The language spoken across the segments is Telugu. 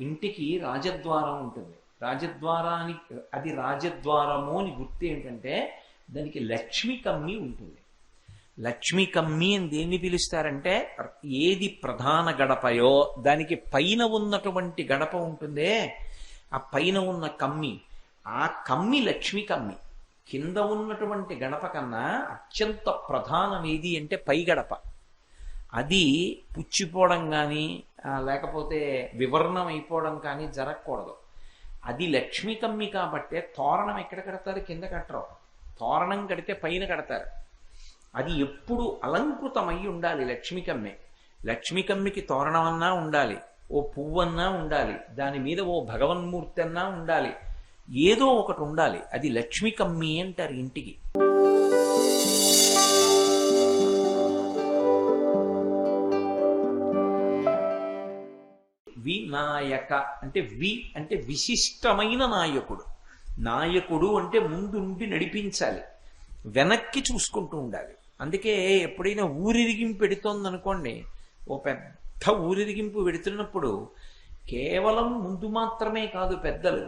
ఇంటికి రాజద్వారం ఉంటుంది. రాజద్వారానికి అది రాజద్వారము అని గుర్తు ఏంటంటే దానికి లక్ష్మి కమ్మి ఉంటుంది. లక్ష్మి కమ్మి అని దేన్ని పిలుస్తారంటే ఏది ప్రధాన గడపయో దానికి పైన ఉన్నటువంటి గడప ఉంటుందే ఆ పైన ఉన్న కమ్మి. ఆ కమ్మి లక్ష్మి కమ్మి. కింద ఉన్నటువంటి గడప కన్నా అత్యంత ప్రధానం ఏది అంటే పై గడప. అది పుచ్చిపోవడం కానీ లేకపోతే వివరణం అయిపోవడం కానీ జరగకూడదు. అది లక్ష్మీ కమ్మి కాబట్టే తోరణం ఎక్కడ కడతారు? కింద కట్టరు. తోరణం కడితే పైన కడతారు. అది ఎప్పుడు అలంకృతమై ఉండాలి లక్ష్మీ కమ్మి. లక్ష్మీ కమ్మికి తోరణం అన్నా ఉండాలి ఓ పువ్వన్నా ఉండాలి దాని మీద ఓ భగవన్మూర్తి అన్నా ఉండాలి. ఏదో ఒకటి ఉండాలి. అది లక్ష్మీ కమ్మి అంటారు ఇంటికి. వినాయక అంటే వి అంటే విశిష్టమైన నాయకుడు. నాయకుడు అంటే ముందుండి నడిపించాలి. వెనక్కి చూసుకుంటూ ఉండాలి. అందుకే ఎప్పుడైనా ఊరిరిగింపు పెడుతోందనుకోండి ఓ పెద్ద ఊరిరిగింపు పెడుతున్నప్పుడు కేవలం ముందు మాత్రమే కాదు పెద్దలు.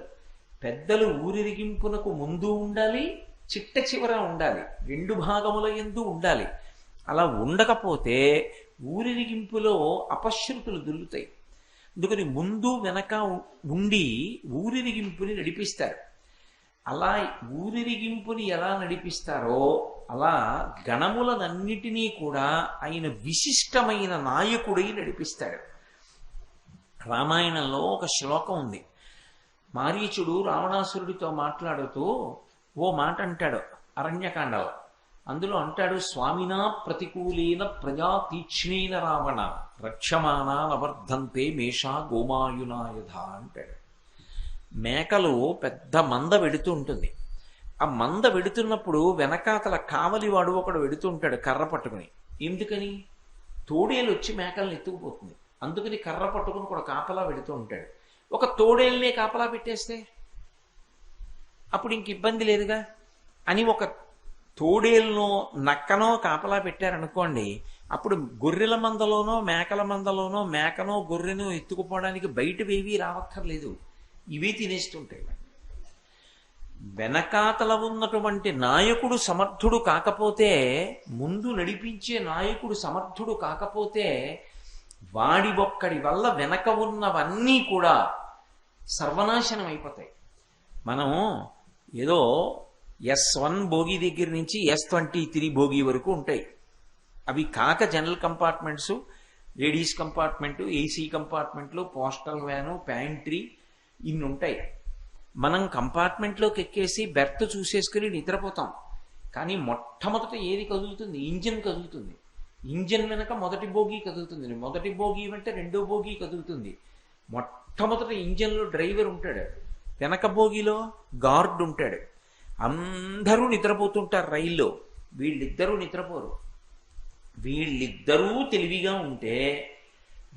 పెద్దలు ఊరిరిగింపునకు ముందు ఉండాలి చిట్ట చివర ఉండాలి రెండు భాగముల ఎందు ఉండాలి. అలా ఉండకపోతే ఊరిరిగింపులో అపశృతులు దుల్లుతాయి. అందుకని ముందు వెనక ఉండి ఊరిరిగింపుని నడిపిస్తారు. అలా ఊరిరిగింపుని ఎలా నడిపిస్తారో అలా గణములనన్నిటినీ కూడా ఆయన విశిష్టమైన నాయకుడై నడిపిస్తాడు రామాయణంలో ఒక శ్లోకం ఉంది. మారీచుడు రావణాసురుడితో మాట్లాడుతూ ఓ మాట అంటాడు అరణ్యకాండలో అందులో అంటాడు స్వామినా ప్రతికూలేన ప్రజా తీక్ష్ణేన రావణ రక్షమానా నవర్ధంతే మేషా గోమాయునాయుధ అంటాడు. మేకలు పెద్ద మంద వెడుతూ ఉంటుంది. ఆ మంద వెడుతున్నప్పుడు వెనకాతల కావలివాడు ఒకడు వెడుతూ ఉంటాడు కర్ర పట్టుకుని. ఎందుకని? తోడేలు వచ్చి మేకల్ని ఎత్తుకుపోతుంది. అందుకని కర్ర పట్టుకుని కూడా కాపలా పెడుతూ ఉంటాడు. ఒక తోడేల్నే కాపలా పెట్టేస్తే అప్పుడు ఇంక ఇబ్బంది లేదుగా? అని ఒక తోడేలునో నక్కనో కాపలా పెట్టారనుకోండి అప్పుడు గొర్రెల మందలోనో మేకల మందలోనో మేకనో గొర్రెనో ఎత్తుకుపోవడానికి బయటవేవీ రావక్కర్లేదు. ఇవి తినేస్తుంటాయి. వెనకాతల ఉన్నటువంటి నాయకుడు సమర్థుడు కాకపోతే ముందు నడిపించే నాయకుడు సమర్థుడు కాకపోతే వాడి ఒక్కడి వల్ల వెనక ఉన్నవన్నీ కూడా సర్వనాశనం అయిపోతాయి. మనం ఏదో ఎస్ వన్ భోగి దగ్గర నుంచి ఎస్ ట్వంటీ త్రీ భోగి వరకు ఉంటాయి. అవి కాక general compartments ladies compartment AC కంపార్ట్మెంట్లు postal van pantry ఇన్ని ఉంటాయి. మనం కంపార్ట్మెంట్లోకి ఎక్కేసి బెర్త్ చూసేసుకుని నిద్రపోతాం. కానీ మొట్టమొదట ఏది కదులుతుంది? ఇంజిన్ కదులుతుంది. ఇంజిన్ వెనక మొదటి బోగి కదులుతుంది. మొదటి బోగి వెంట రెండో బోగి కదులుతుంది. మొట్టమొదట ఇంజిన్లో డ్రైవర్ ఉంటాడు. వెనక బోగిలో గార్డ్ ఉంటాడు. అందరూ నిద్రపోతుంటారు రైల్లో. వీళ్ళిద్దరూ నిద్రపోరు. వీళ్ళిద్దరూ తెలివిగా ఉంటే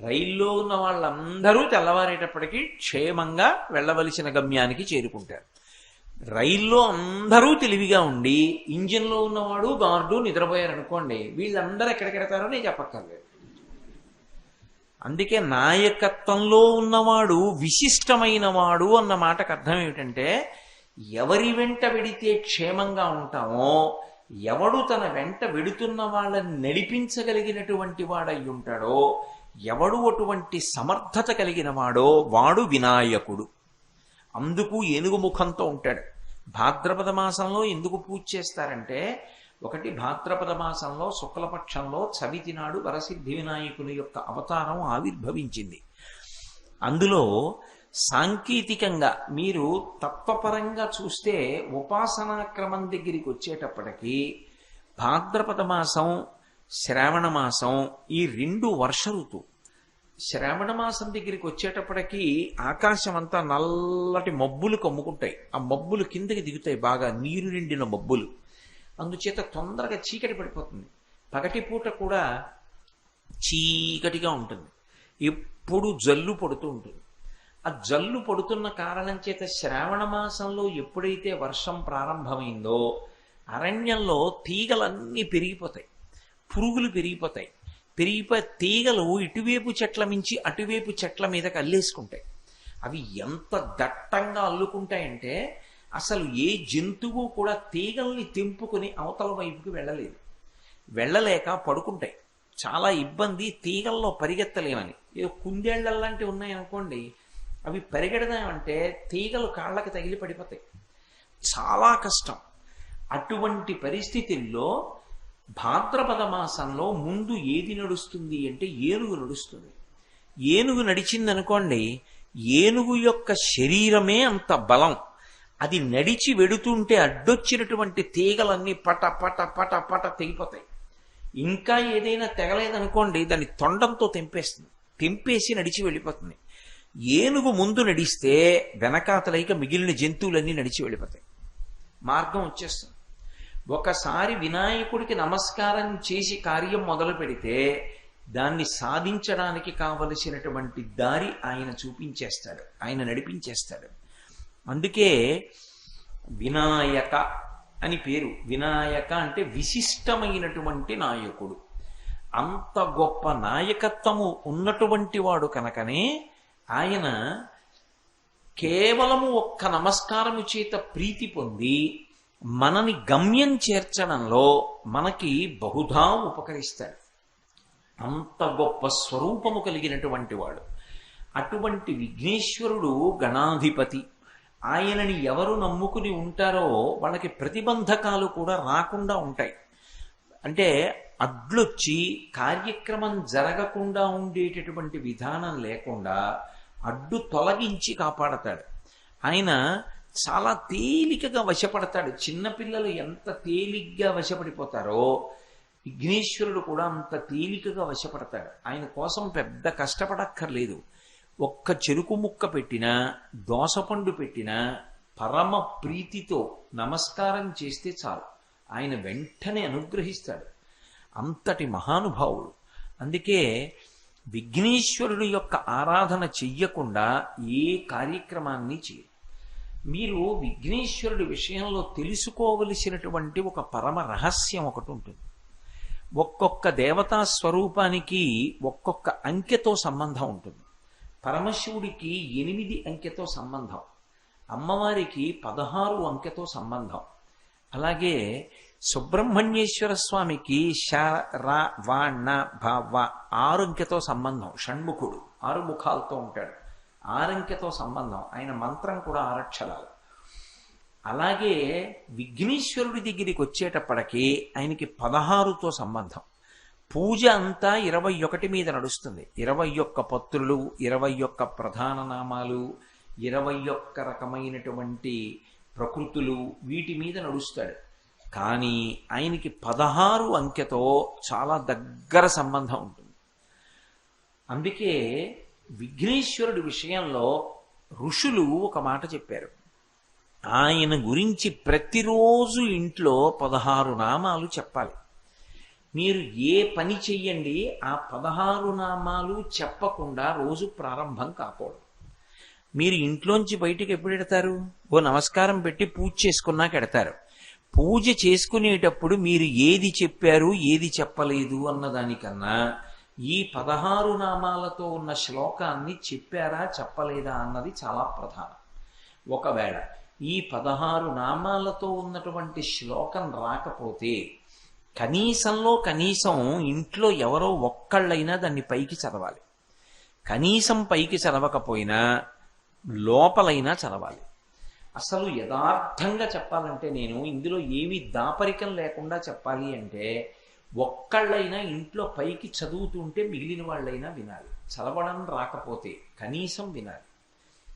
రైల్లో ఉన్న వాళ్ళందరూ తెల్లవారేటప్పటికీ క్షేమంగా వెళ్ళవలసిన గమ్యానికి చేరుకుంటారు. రైల్లో అందరూ తెలివిగా ఉండి ఇంజిన్లో ఉన్నవాడు గార్డు నిద్రపోయారు అనుకోండి వీళ్ళందరూ ఎక్కడికెడతారో నేను చెప్పక్కర్లేదు. అందుకే నాయకత్వంలో ఉన్నవాడు విశిష్టమైన వాడు అన్న మాటకు అర్థం ఏమిటంటే ఎవరి వెంట వెడితే క్షేమంగా ఉంటామో ఎవడు తన వెంట వెడుతున్న వాళ్ళని నడిపించగలిగినటువంటి వాడై ఉంటాడో ఎవడు అటువంటి సమర్థత కలిగిన వాడో వాడు వినాయకుడు. అందుకు ఏనుగు ముఖంతో ఉంటాడు. భాద్రపద మాసంలో ఎందుకు పూజ చేస్తారంటే ఒకటి భాద్రపద మాసంలో శుక్లపక్షంలో చవితి నాడు వరసిద్ధి వినాయకుని యొక్క అవతారం ఆవిర్భవించింది. అందులో సాంకేతికంగా మీరు తత్వపరంగా చూస్తే ఉపాసనా క్రమం దగ్గరికి వచ్చేటప్పటికి భాద్రపద మాసం శ్రావణ మాసం ఈ రెండు వర్ష ఋతు శ్రావణ మాసం దగ్గరికి వచ్చేటప్పటికీ ఆకాశం అంతా నల్లటి మబ్బులు కమ్ముకుంటాయి. ఆ మబ్బులు కిందకి దిగుతాయి బాగా నీరు నిండిన మబ్బులు. అందుచేత తొందరగా చీకటి పడిపోతుంది. పగటి పూట కూడా చీకటిగా ఉంటుంది. ఎప్పుడు జల్లు పడుతూ ఉంటుంది. ఆ జల్లు పడుతున్న కారణం చేత శ్రావణ మాసంలో ఎప్పుడైతే వర్షం ప్రారంభమైందో అరణ్యంలో తీగలన్నీ పెరిగిపోతాయి. పురుగులు పెరిగిపోతాయి. పెరిగిపోయి తీగలు ఇటువైపు చెట్ల మించి అటువైపు చెట్ల మీదకి అల్లేసుకుంటాయి అవి ఎంత దట్టంగా అల్లుకుంటాయంటే అసలు ఏ జంతువు కూడా తీగల్ని తెంపుకుని అవతల వైపుకి వెళ్ళలేదు. వెళ్ళలేక పడుకుంటాయి. చాలా ఇబ్బంది తీగల్లో పరిగెత్తలేమని. ఏదో కుందేళ్ళలాంటివి ఉన్నాయనుకోండి అవి పరిగెడదామంటే తీగలు కాళ్ళకి తగిలి పడిపోతాయి. చాలా కష్టం. అటువంటి పరిస్థితుల్లో భాద్రపద మాసంలో ముందు ఏది నడుస్తుంది అంటే ఏనుగు నడుస్తుంది. ఏనుగు నడిచిందనుకోండి ఏనుగు యొక్క శరీరమే అంత బలం. అది నడిచి వెడుతుంటే అడ్డొచ్చినటువంటి తీగలన్నీ పట పట పట పట తెగిపోతాయి. ఇంకా ఏదైనా తెగలేదనుకోండి దాన్ని తొండంతో తెంపేస్తుంది. తెంపేసి నడిచి వెళ్ళిపోతుంది. ఏనుగు ముందు నడిస్తే వెనకాతలైక మిగిలిన జంతువులన్నీ నడిచి వెళ్ళిపోతాయి. మార్గం వచ్చేస్తుంది. ఒకసారి వినాయకుడికి నమస్కారం చేసి కార్యం మొదలు పెడితే దాన్ని సాధించడానికి కావలసినటువంటి దారి ఆయన చూపించేస్తాడు ఆయన నడిపించేస్తాడు. అందుకే వినాయక అని పేరు. వినాయక అంటే విశిష్టమైనటువంటి నాయకుడు. అంత గొప్ప నాయకత్వము ఉన్నటువంటి వాడు కనుకనే ఆయన కేవలము ఒక్క నమస్కారము చేత ప్రీతి పొంది మనని గమ్యం చేర్చడంలో మనకి బహుధా ఉపకరిస్తాడు. అంత గొప్ప స్వరూపము కలిగినటువంటి వాడు. అటువంటి విఘ్నేశ్వరుడు గణాధిపతి. ఆయనని ఎవరు నమ్ముకుని ఉంటారో వాళ్ళకి ప్రతిబంధకాలు కూడా రాకుండా ఉంటాయి. అంటే అడ్లొచ్చి కార్యక్రమం జరగకుండా ఉండేటటువంటి విధానం లేకుండా అడ్డు తొలగించి కాపాడతాడు. ఆయన చాలా తేలికగా వశపడతాడు. చిన్నపిల్లలు ఎంత తేలిగ్గా వశపడిపోతారో విఘ్నేశ్వరుడు కూడా అంత తేలికగా వశపడతాడు. ఆయన కోసం పెద్ద కష్టపడక్కర్లేదు. ఒక్క చెరుకు ముక్క పెట్టినా దోసపండు పెట్టినా పరమ ప్రీతితో నమస్కారం చేస్తే చాలు. ఆయన వెంటనే అనుగ్రహిస్తాడు. అంతటి మహానుభావుడు. అందుకే విఘ్నేశ్వరుడు యొక్క ఆరాధన చెయ్యకుండా ఏ కార్యక్రమాన్ని చేయరు మీరు విఘ్నేశ్వరుడి విషయంలో తెలుసుకోవలసినటువంటి ఒక పరమ రహస్యం ఒకటి ఉంటుంది. ఒక్కొక్క దేవతా స్వరూపానికి ఒక్కొక్క అంకెతో సంబంధం ఉంటుంది. పరమశివుడికి ఎనిమిది అంకెతో సంబంధం. అమ్మవారికి పదహారు అంకెతో సంబంధం. అలాగే సుబ్రహ్మణ్యేశ్వర స్వామికి ష ర వ ణ భ వ సంబంధం. షణ్ముఖుడు ఆరు ముఖాలతో ఉంటాడు. ఆరంకెతో సంబంధం. ఆయన మంత్రం కూడా ఆరక్షరాలు. అలాగే విఘ్నేశ్వరుడి దగ్గరికి వచ్చేటప్పటికి ఆయనకి పదహారుతో సంబంధం. పూజ అంతా ఇరవై ఒకటి మీద నడుస్తుంది. ఇరవై ఒక్క పత్రులు ఇరవై ఒక్క ప్రధాన నామాలు ఇరవై ఒక్క రకమైనటువంటి ప్రకృతులు వీటి మీద నడుస్తాడు. కానీ ఆయనకి పదహారు అంకెతో చాలా దగ్గర సంబంధం ఉంటుంది. అందుకే విఘ్నేశ్వరుడి విషయంలో ఋషులు ఒక మాట చెప్పారు. ఆయన గురించి ప్రతిరోజు ఇంట్లో పదహారు నామాలు చెప్పాలి. మీరు ఏ పని చెయ్యండి ఆ పదహారు నామాలు చెప్పకుండా రోజు ప్రారంభం కాకూడదు. మీరు ఇంట్లోంచి బయటికి ఎప్పుడు ఎడతారు? ఓ నమస్కారం పెట్టి పూజ చేసుకున్నాక ఎడతారు. పూజ చేసుకునేటప్పుడు మీరు ఏది చెప్పారు ఏది చెప్పలేదు అన్నదానికన్నా ఈ పదహారు నామాలతో ఉన్న శ్లోకాన్ని చెప్పారా చెప్పలేదా అన్నది చాలా ప్రధానం. ఒకవేళ ఈ పదహారు నామాలతో ఉన్నటువంటి శ్లోకం రాకపోతే కనీసంలో కనీసం ఇంట్లో ఎవరో ఒక్కళ్ళైనా దాన్ని పైకి చదవాలి. కనీసం పైకి చదవకపోయినా లోపలైనా చదవాలి. అసలు యథార్థంగా చెప్పాలంటే నేను ఇందులో ఏమీ దాపరికం లేకుండా చెప్పాలి అంటే ఒక్కళ్ళైనా ఇంట్లో పైకి చదువుతుంటే మిగిలిన వాళ్ళైనా వినాలి. చదవడం రాకపోతే కనీసం వినాలి.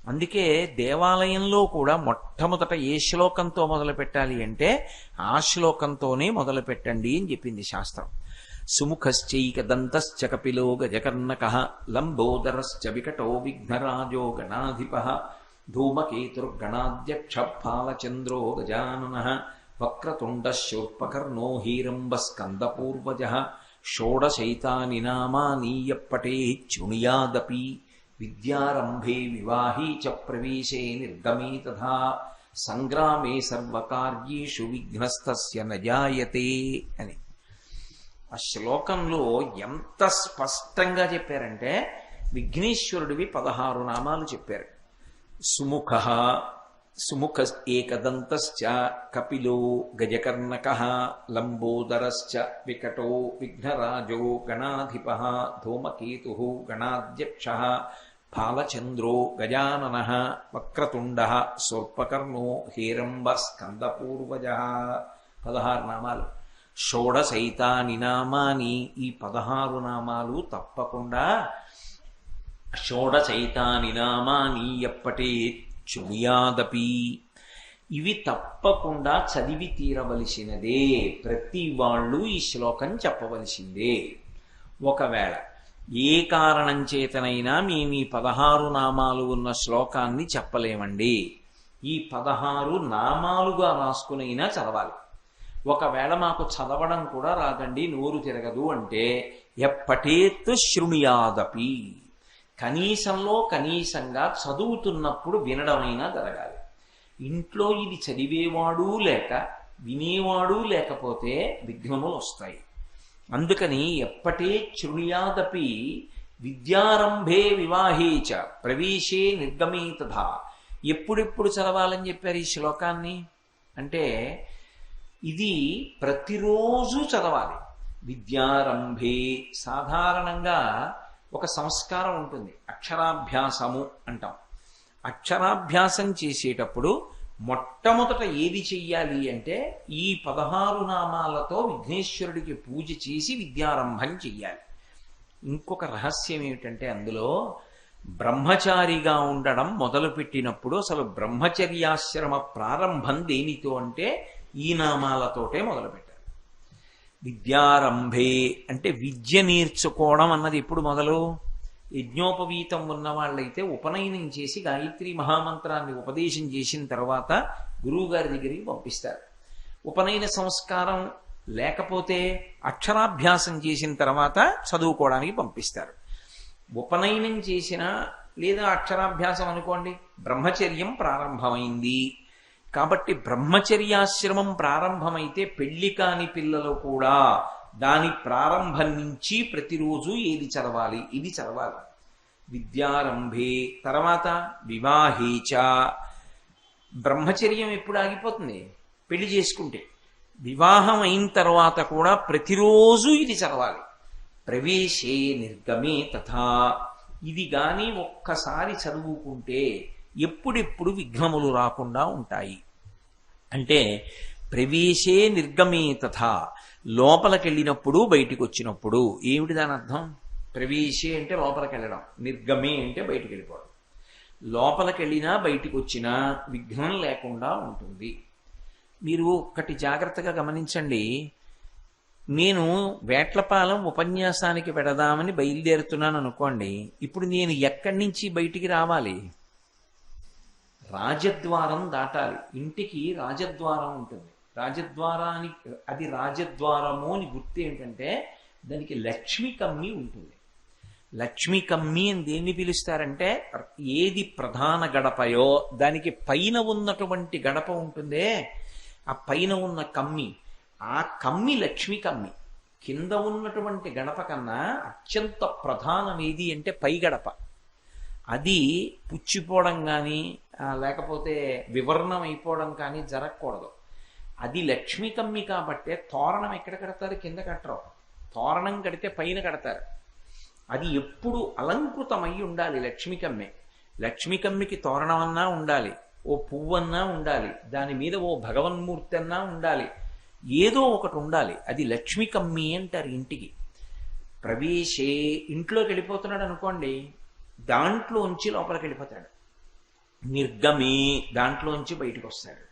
అందుకే దేవాలయంలో కూడా మొట్టమొదట ఏ శ్లోకంతో మొదలు పెట్టాలి అంటే ఆ శ్లోకంతోనే మొదలు పెట్టండి అని చెప్పింది శాస్త్రం. సుముఖశ్చైక దంతశ్చ కపిలో గజకర్ణక లంబోదరశ్చ వికటో విఘ్నరాజో గణాధిప ధూమకేతుర్గణాధ్యక్షఫాలచంద్రో గజానన వక్రతుండశూర్పకర్ణో హీరంబస్కందపూర్వజ షోడశైతాని నామానీయప్పటే చుణుయాదపి విద్యారంభే వివాహీ చ ప్రవేశే నిర్గమే తథా సంగ్రామే సర్వకార్యేషు విఘ్నస్తస్య నజాయతే అని. ఆ శ్లోకంలో ఎంత స్పష్టంగా చెప్పారంటే విఘ్నేశ్వరుడివి పదహారు నామాలు చెప్పారు. సుముఖ సుముఖ ఏకదంతశ్చ కపిలో గజకర్ణక లంబోదరశ్చ వికటో విఘ్నరాజో గణాధిప ధూమకేతు గణాధ్యక్ష ఫాలచంద్రో గజానన వక్రతుండ సోర్పకర్ణో హేరంబ స్కందపూర్వజ పదహారు నామాలు షోడశైతాని నామాని ఈ పదహారు నామాలు తప్పకుండా షోడచైతాని నామాని చుయాదపి ఇవి తప్పకుండా చదివి తీరవలసినదే. ప్రతి వాళ్ళు ఈ శ్లోకం చెప్పవలసిందే. ఒకవేళ ఏ కారణం చేతనైనా మేము ఈ పదహారు నామాలు ఉన్న శ్లోకాన్ని చెప్పలేమండి. ఈ పదహారు నామాలుగా రాసుకునైనా చదవాలి. ఒకవేళ మాకు చదవడం కూడా రాదండి నోరు తిరగదు అంటే ఎప్పటేత్ శృణుయాదపి. కనీసంలో కనీసంగా చదువుతున్నప్పుడు వినడమైనా జరగాలి. ఇంట్లో ఇది చదివేవాడు లేక వినేవాడు లేకపోతే విఘ్నములు వస్తాయి. అందుకని ఎప్పటే శృణుయాదపి విద్యారంభే వివాహే చ ప్రవేశే నిర్గమేతథ. ఎప్పుడెప్పుడు చదవాలని చెప్పారు ఈ శ్లోకాన్ని? అంటే ఇది ప్రతిరోజు చదవాలి. విద్యారంభే సాధారణంగా ఒక సంస్కారం ఉంటుంది. అక్షరాభ్యాసము అంటాం. అక్షరాభ్యాసం చేసేటప్పుడు మొట్టమొదట ఏది చెయ్యాలి అంటే ఈ పదహారు నామాలతో విఘ్నేశ్వరుడికి పూజ చేసి విద్యారంభం చెయ్యాలి. ఇంకొక రహస్యం ఏమిటంటే అందులో బ్రహ్మచారిగా ఉండడం మొదలుపెట్టినప్పుడు అసలు బ్రహ్మచర్యాశ్రమ ప్రారంభం దేనితో అంటే ఈ నామాలతోటే మొదలుపెట్టారు విద్యారంభే అంటే విద్య నేర్చుకోవడం అన్నది ఎప్పుడు మొదలు? యజ్ఞోపవీతం ఉన్న వాళ్ళైతే ఉపనయనం చేసి గాయత్రి మహామంత్రాన్ని ఉపదేశం చేసిన తర్వాత గురువుగారి దగ్గరికి పంపిస్తారు. ఉపనయన సంస్కారం లేకపోతే అక్షరాభ్యాసం చేసిన తర్వాత చదువుకోవడానికి పంపిస్తారు. ఉపనయనం చేసిన లేదా అక్షరాభ్యాసం అనుకోండి బ్రహ్మచర్యం ప్రారంభమైంది. కాబట్టి బ్రహ్మచర్యాశ్రమం ప్రారంభమైతే పెళ్ళి కాని పిల్లలు కూడా దాని ప్రారంభం నుంచి ప్రతిరోజు ఏది చదవాలి? ఇది చదవాలి. విద్యారంభే తర్వాత వివాహేచ బ్రహ్మచర్యం ఎప్పుడు ఆగిపోతుంది? పెళ్ళి చేసుకుంటే. వివాహం అయిన తర్వాత కూడా ప్రతిరోజు ఇది చదవాలి. ప్రవేశే నిర్గమే తథా. ఇది కానీ ఒక్కసారి చదువుకుంటే ఎప్పుడెప్పుడు విఘ్నములు రాకుండా ఉంటాయి. అంటే ప్రవేశే నిర్గమే తథా లోపలికెళ్ళినప్పుడు బయటికి వచ్చినప్పుడు ఏమిటి దాని అర్థం? ప్రవేశే అంటే లోపలికి వెళ్ళడం నిర్గమే అంటే బయటికి వెళ్ళిపోవడం లోపలికెళ్ళినా బయటికి వచ్చినా విఘ్నం లేకుండా ఉంటుంది. మీరు ఒక్కటి జాగ్రత్తగా గమనించండి. నేను వేట్లపాలెం ఉపన్యాసానికి పెడదామని బయలుదేరుతున్నాను అనుకోండి ఇప్పుడు నేను ఎక్కడి నుంచి బయటికి రావాలి? రాజద్వారం దాటాలి. ఇంటికి రాజద్వారం ఉంటుంది. రాజద్వారానికి అది రాజద్వారము అని గుర్తు ఏంటంటే దానికి లక్ష్మి కమ్మి ఉంటుంది. లక్ష్మి కమ్మి అని దేన్ని పిలుస్తారంటే ఏది ప్రధాన గడపయో దానికి పైన ఉన్నటువంటి గడప ఉంటుందే ఆ పైన ఉన్న కమ్మి. ఆ కమ్మి లక్ష్మి కమ్మి. కింద ఉన్నటువంటి గడప కన్నా అత్యంత ప్రధానం ఏది అంటే పై గడప. అది పుచ్చిపోవడం కానీ లేకపోతే వివరణం అయిపోవడం కానీ జరగకూడదు. అది లక్ష్మీ కమ్మి కాబట్టే తోరణం ఎక్కడ కడతారు? కింద కట్టరు. తోరణం కడితే పైన కడతారు. అది ఎప్పుడు అలంకృతమై ఉండాలి లక్ష్మి కమ్మె లక్ష్మి కమ్మికి తోరణం అన్నా ఉండాలి. ఓ పువ్వన్నా ఉండాలి. దాని మీద ఓ భగవన్మూర్తి అన్నా ఉండాలి. ఏదో ఒకటి ఉండాలి. అది లక్ష్మి కమ్మి అంటారు ఇంటికి. ప్రవేశే ఇంట్లోకి వెళ్ళిపోతున్నాడు అనుకోండి దాంట్లోంచి లోపలికి వెళ్ళిపోతాడు. నిర్గమే దాంట్లోంచి బయటకు వస్తాడు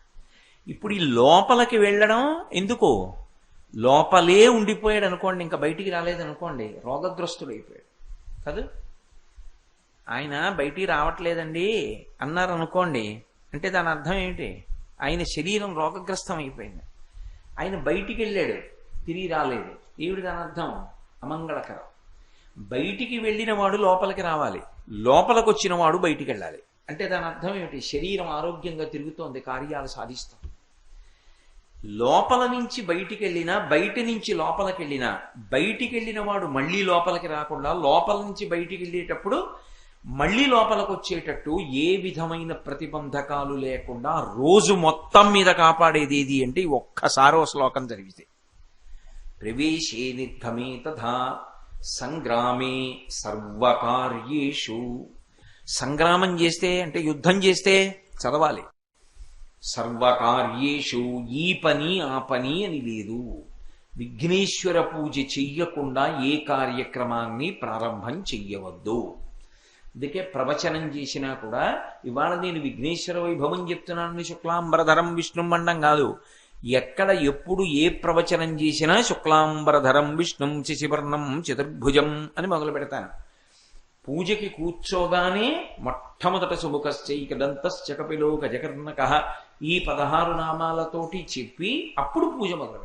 ఇప్పుడు ఈ లోపలికి వెళ్ళడం ఎందుకు? లోపలే ఉండిపోయాడు అనుకోండి ఇంకా బయటికి రాలేదనుకోండి రోగగ్రస్తుడు అయిపోయాడు కదా? ఆయన బయటికి రావట్లేదండి అన్నారు అనుకోండి అంటే దాని అర్థం ఏమిటి? ఆయన శరీరం రోగగ్రస్తం అయిపోయింది ఆయన బయటికి వెళ్ళాడు తిరిగి రాలేదు. ఏమిటి దాని అర్థం? అమంగళకరం. బయటికి వెళ్ళిన వాడు లోపలికి రావాలి. లోపలికి వచ్చిన వాడు బయటికి వెళ్ళాలి. అంటే దాని అర్థం ఏమిటి? శరీరం ఆరోగ్యంగా తిరుగుతోంది కార్యాలు సాధిస్తాం. లోపల నుంచి బయటికి వెళ్ళినా బయట నుంచి లోపలికి వెళ్ళినా బయటికి వెళ్ళిన వాడు మళ్ళీ లోపలికి రాకుండా లోపల నుంచి బయటికి వెళ్ళేటప్పుడు మళ్ళీ లోపలికి వచ్చేటట్టు ఏ విధమైన ప్రతిబంధకాలు లేకుండా రోజు మొత్తం మీద కాపాడేది ఏది అంటే ఒక్కసారో శ్లోకం జరిగితే. ప్రవేశే నిర్గమే తథా సంగ్రామే సర్వకార్యేషు. సంగ్రామం చేస్తే అంటే యుద్ధం చేస్తే చదవాలి. సర్వకార్యేషు ఈ పని ఆ పని అని లేదు. విఘ్నేశ్వర పూజ చెయ్యకుండా ఏ కార్యక్రమాన్ని ప్రారంభం చెయ్యవద్దు. అందుకే ప్రవచనం చేసినా కూడా ఇవాళ నేను విఘ్నేశ్వర వైభవం చెప్తున్నాను శుక్లాంబరధరం విష్ణుమండం కాదు. ఎక్కడ ఎప్పుడు ఏ ప్రవచనం చేసినా శుక్లాంబరధరం విష్ణుం శశివర్ణం చతుర్భుజం అని మొదలు పెడతాను. పూజకి కూర్చోగానే మొట్టమొదట సుముఖశ్చైకదంతశ్చకపిలో జగర్ణక ఈ పదహారు నామాలతోటి చెప్పి అప్పుడు పూజ మొదలు